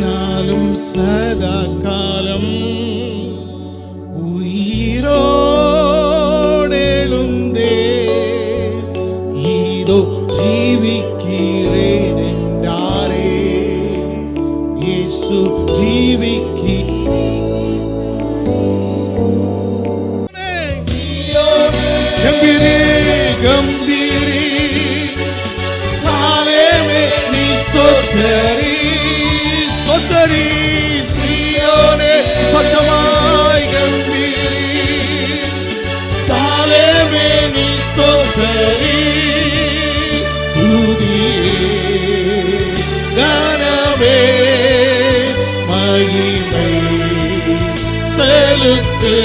நாளும் சதா காலம் உயிரோடெழுந்தே இதோ ஜீவிக்கிறேன் என்றாரே. இயேசு ஜீவிக்கி. கம்பீரே கம்பீரே. சாலேமே செலுத்து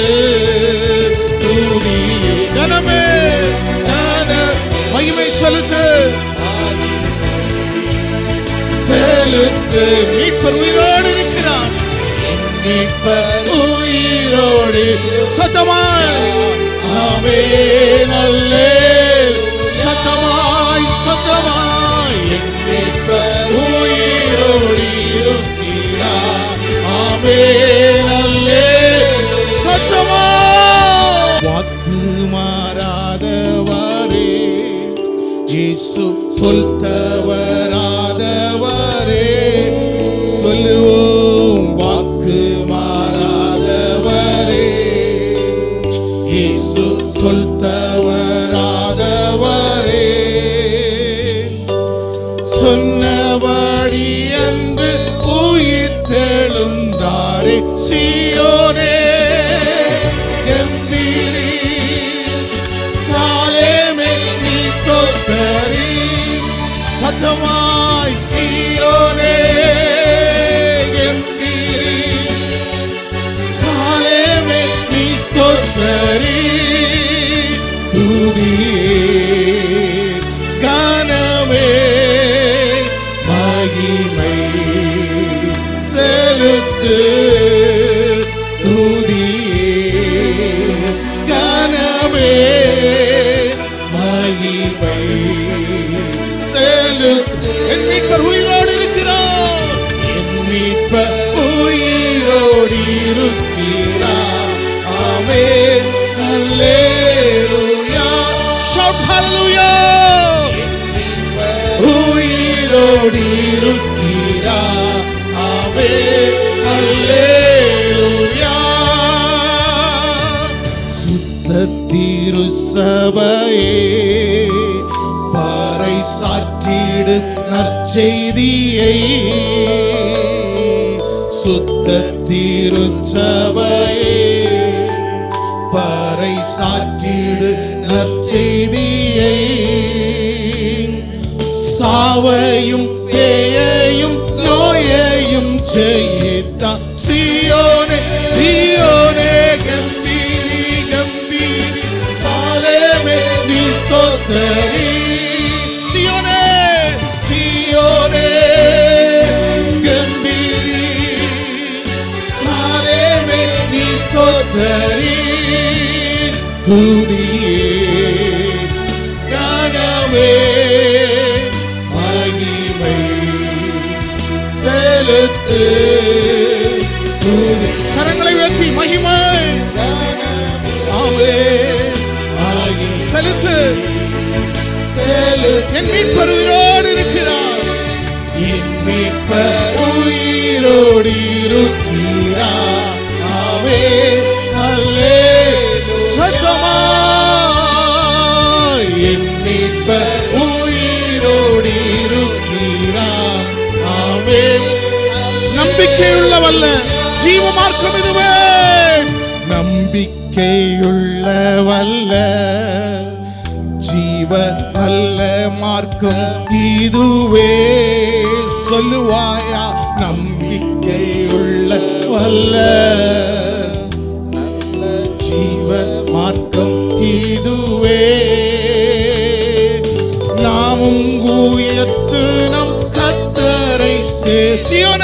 துதியே கனமே கன மகிமை செலுத்து. செலுத்து. மீட்பர் உயிரோடு இருக்கிறார். மீட்பர் உயிரோடு சத்தமாய். ஆமே நல்லே சத்தமாய் சத்தமாய். என் மீட்பர் உயிரோடு இருக்கிறார். ஆமே. இயேசு சொல்லுவோம் வாக்கு மாறாதவரே. இயேசு சொல் சொன்னபடி அன்று உயிர் தெழுந்தாரே சியோனே சத்தமாய் சியோனே கம்பீரி சாலேமே நீ ஸ்தோத்தரி. துதியே கனமே மகிமை செலுத்து. துதியே கனவே மகிமை என் மீட்பர் உயிரோடு இருக்கிறார். என் மீட்பர் உயிரோடு இருக்கிறார். ஆமே அல்லேலூயா. Shout hallelujah. உயிரோடு இருக்கிறார். ஆமே அல்லேலூயா. சுத்த திரு சபையே. சாற்றிடு நற்செய்தியை. சுத்த திரு சபையே பாறை சாற்றிடு நற்செய்தியை. சாவையும் பேயையும் நோயையும் ஜெயித்தா துதியே கனவே மகிமை செலுத்து. துதி. கரங்களை உயர்த்தி மகிமை செலுத்து. செலு என் மீட்பர் உயிரோடு இருக்கிறார். என் மீட்பர் உயிரோடு இருக்கிறார் நம்பிக்கையுள்ளவல்ல ஜீவ மார்க்கம் இதுவே நம்பிக்கையுள்ளவல்ல ஜீவ நல்ல மார்க்கம் இதுவே. சொல்லுவாயா நம்பிக்கையுள்ள வல்ல. நல்ல ஜீவ மார்க்கம் இதுவே. நாமும் உயர்த்து நம் கத்தரை சேசியோன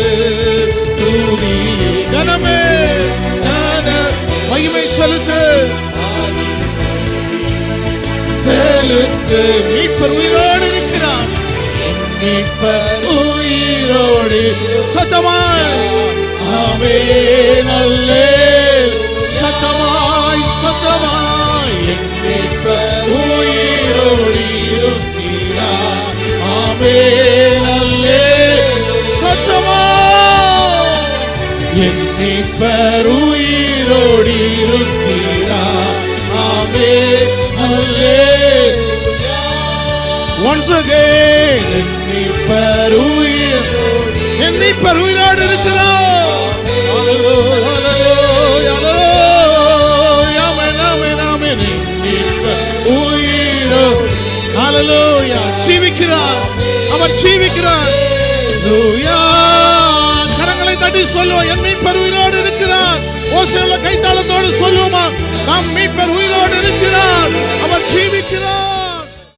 செலுத்து மீட்பர் உயிரோடு இருக்கிறார். மீட்பர் உயிரோடு சத்தமாய். ஆமே நல்லே சத்தமாய் சத்தமாய். மீட்பர் உயிரோடு இருக்கிறார். ஆமே நல்லே சத்தமாய். என் மீட்பர் உயிரோடு இருக்கிறார். ஆமே Amen, amen, amen. என் மீட்பர் உயிரோடு Hallelujah. ஜீவிக்கிறார். அவர் ஜீவிக்கிறார். கரங்களை தட்டி சொல்லுவோம். என் மீட்பர் உயிரோடு இருக்கிறார். ஓசையுள்ள கைத்தாளத்தோடு சொல்லுவோமா? நாம் மீட்பர் உயிரோடு இருக்கிறார். அவர் ஜீவிக்கிறார்.